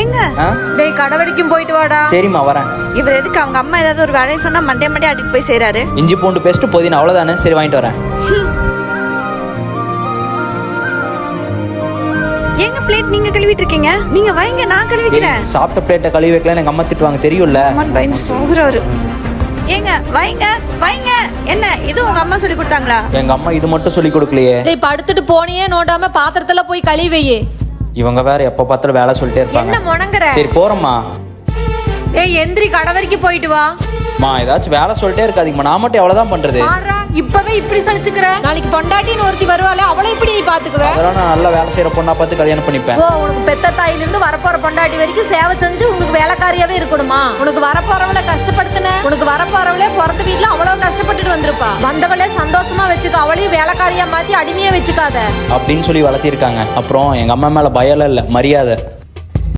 ஏங்க? ஆ? டேய் கடை வரைக்கும் போயிட்டு வாடா. சரிம்மா வரேன். இவர் எதுக்கு அவங்க அம்மா ஏதாவது ஒரு வேலையை சொன்னா மண்டே மண்டே அடிட்டு போய் செய்றாரு? இஞ்சி பூண்டு பேஸ்ட்டு புதினா அவ்வளோதானே சரி வாங்கிட்டு வரேன். ஏங்க பிளேட் நீங்க கழுவிட்டு இருக்கீங்க நீங்க வைங்க நான் கழுவிக்கிறேன். சாப்பிட்ட பிளேட்டை கழுவி வைக்கல எங்கள் அம்மா திட்டுவாங்க தெரியும்ல? அம்மான் பயந்து சாகுறாரு. ஏங்க வைங்க வைங்க. என்ன இது உங்க அம்மா சொல்லி கொடுத்தாங்களா? எங்கள் அம்மா இது மட்டும் சொல்லி கொடுக்கலையே. டேய் படுத்துட்டு போனியே நோண்டாம பாத்திரத்துல போய் கழுவி வையே. இவங்க வேற எப்போ பார்த்தாலும் வேலை சொல்லிட்டே என்ன இருப்பாங்க. முணங்குற? சரி போறோம்மா. ஏய் எந்திரி கடை வரைக்கும் போயிட்டு வா. மா ஏதாச்சும் வேலை சொல்லிட்டே இருக்காதீங்கம்மா. நான் மட்டும் எவ்வளோதான் பண்றது? மாறா இப்பவே இப்படி சலிச்சுக்கிற? நாளைக்கு பொண்டாட்டின்னு ஒருத்தி வருவாளே அவளை எப்படி நீ பாத்துக்குவ? அதெல்லாம் நான் நல்லா வேலை செய்யற பொண்ணா பார்த்து கல்யாணம் பண்ணிப்பேன். ஓ உனக்கு பெத்த தாயில இருந்து வரப்போற பொண்டாட்டி வரைக்கும் சேவை செஞ்சு உனக்கு வேலைக்காரியாவே இருக்கணுமா? உனக்கு வரப்போறவள கஷ்டப்படுத்தின உனக்கு வரப்போறவளே பிறந்த வீட்டுல அவ்வளவு கஷ்டப்பட்டுட்டு வந்திருப்பா. வந்தவளே சந்தோஷமா வச்சுக்க. அவளையும் வேலைக்காரியா மாத்தி அடிமையா வச்சுக்காத. அப்படின்னு சொல்லி வளர்த்திருக்காங்க. அப்புறம் எங்க அம்மா மேல பயம் இல்ல. மரியாதை.